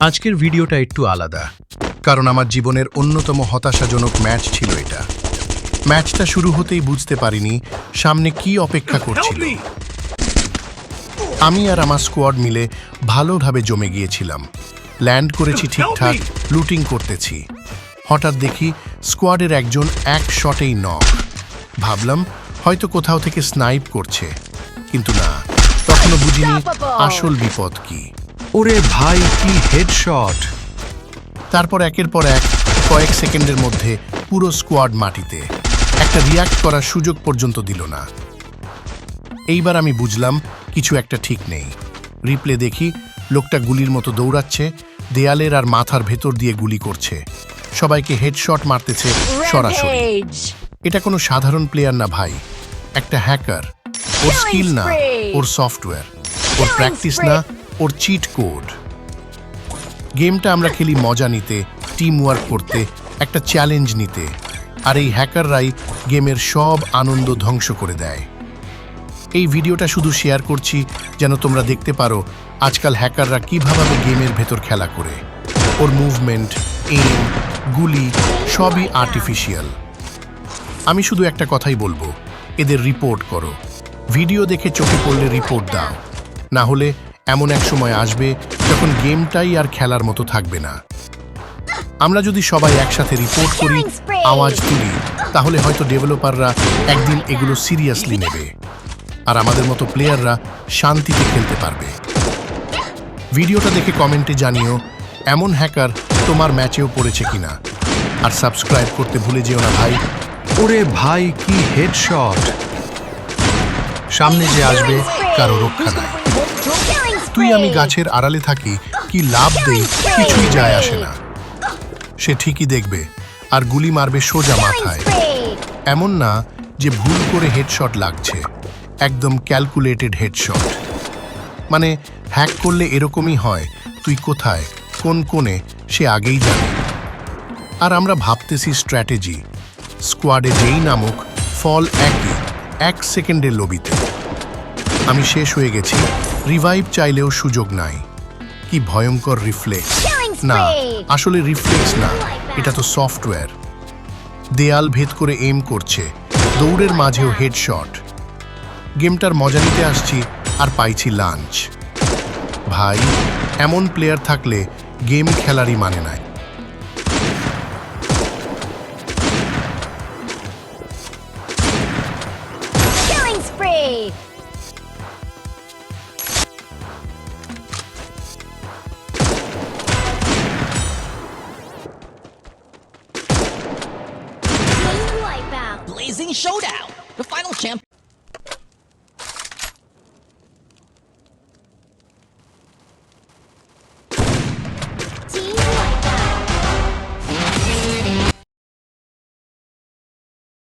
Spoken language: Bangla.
আজকের ভিডিওটা একটু আলাদা কারণ আমার জীবনের অন্যতম হতাশাজনক ম্যাচ ছিল এটা। ম্যাচটা শুরু হতেই বুঝতে পারিনি সামনে কি অপেক্ষা করছিল। আমি আর আমার স্কোয়াড মিলে ভালোভাবে জমে গিয়েছিলাম। ল্যান্ড করেছি ঠিকঠাক লুটিং করতেছি। হঠাৎ দেখি স্কোয়াডের একজন এক শটেই নক। ভাবলাম হয়তো কোথাও থেকে স্নাইপ করছে কিন্তু না তখনও বুঝিনি আসল বিপদ কি। ওরে ভাই কি হেডশট তারপর একের পর এক কয়েক সেকেন্ডের মধ্যে পুরো স্কোয়াড মাটিতে। একটা রিয়াক্ট করার সুযোগ পর্যন্ত দিল না। এইবার আমি বুঝলাম কিছু একটা ঠিক নেই। রিপ্লে দেখি লোকটা গুলির মতো দৌড়াচ্ছে দেয়ালের আর মাথার ভেতর দিয়ে গুলি করছে। সবাইকে হেডশট মারতেছে সরাসরি। এটা কোনো সাধারণ প্লেয়ার না ভাই একটা হ্যাকার ওর স্কিল না ওর সফটওয়্যার ওর প্র্যাকটিস না ওর চিট কোড গেমটা আমরা খেলি মজা নিতে টিম ওয়ার্ক করতে, একটা চ্যালেঞ্জ নিতে। আর এই হ্যাকাররাই গেমের সব আনন্দ ধ্বংস করে দেয়। এই ভিডিওটা শুধু শেয়ার করছি যেন তোমরা দেখতে পারো আজকাল হ্যাকাররা কীভাবে গেমের ভেতর খেলা করে। ওর মুভমেন্ট এম গুলি সবই আর্টিফিশিয়াল আমি শুধু একটা কথাই বলব, এদের রিপোর্ট করো। ভিডিও দেখে চোখে পড়লে রিপোর্ট দাও। না হলে এমন এক সময় আসবে যখন গেমটাই আর খেলার মতো থাকবে না। আমরা যদি সবাই একসাথে রিপোর্ট করি আওয়াজ তুলি তাহলে হয়তো ডেভেলপাররা একদিন এগুলো সিরিয়াসলি নেবে। আর আমাদের মতো প্লেয়াররা শান্তিতে খেলতে পারবে। ভিডিওটা দেখে কমেন্টে জানিও এমন হ্যাকার তোমার ম্যাচেও পড়েছে কিনা। আর সাবস্ক্রাইব করতে ভুলে যেও না ভাই। ওরে ভাই কি হেডশট সামনে যে আসবে কারও রক্ষা নাই। তুই আমি গাছের আড়ালে থাকি কি লাভ দেই? কিছুই যায় আসে না। সে ঠিকই দেখবে আর গুলি মারবে সোজা মাথায়। এমন না যে ভুল করে হেডশট লাগছে একদম ক্যালকুলেটেড হেডশট মানে হ্যাক করলে এরকমই হয় তুই কোথায় কোন কোণে সে আগেই জানে। আর আমরা ভাবতেছি স্ট্র্যাটেজি স্কোয়াডে যেই নামুক ফল একই এক সেকেন্ডের লবিতে। আমি শেষ হয়ে গেছি। রিভাইভ চাইলেও সুযোগ নাই। কি ভয়ঙ্কর রিফ্লেক্স না আসলে রিফ্লেক্স না এটা তো সফটওয়্যার দেয়াল ভেদ করে এম করছে দৌড়ের মাঝেও হেডশট গেমটার মজা নিতে আসছি আর পাইছি লাঞ্চ ভাই এমন প্লেয়ার থাকলে গেম খেলারই মানে নাই। Wipeout! Showdown, the final champ.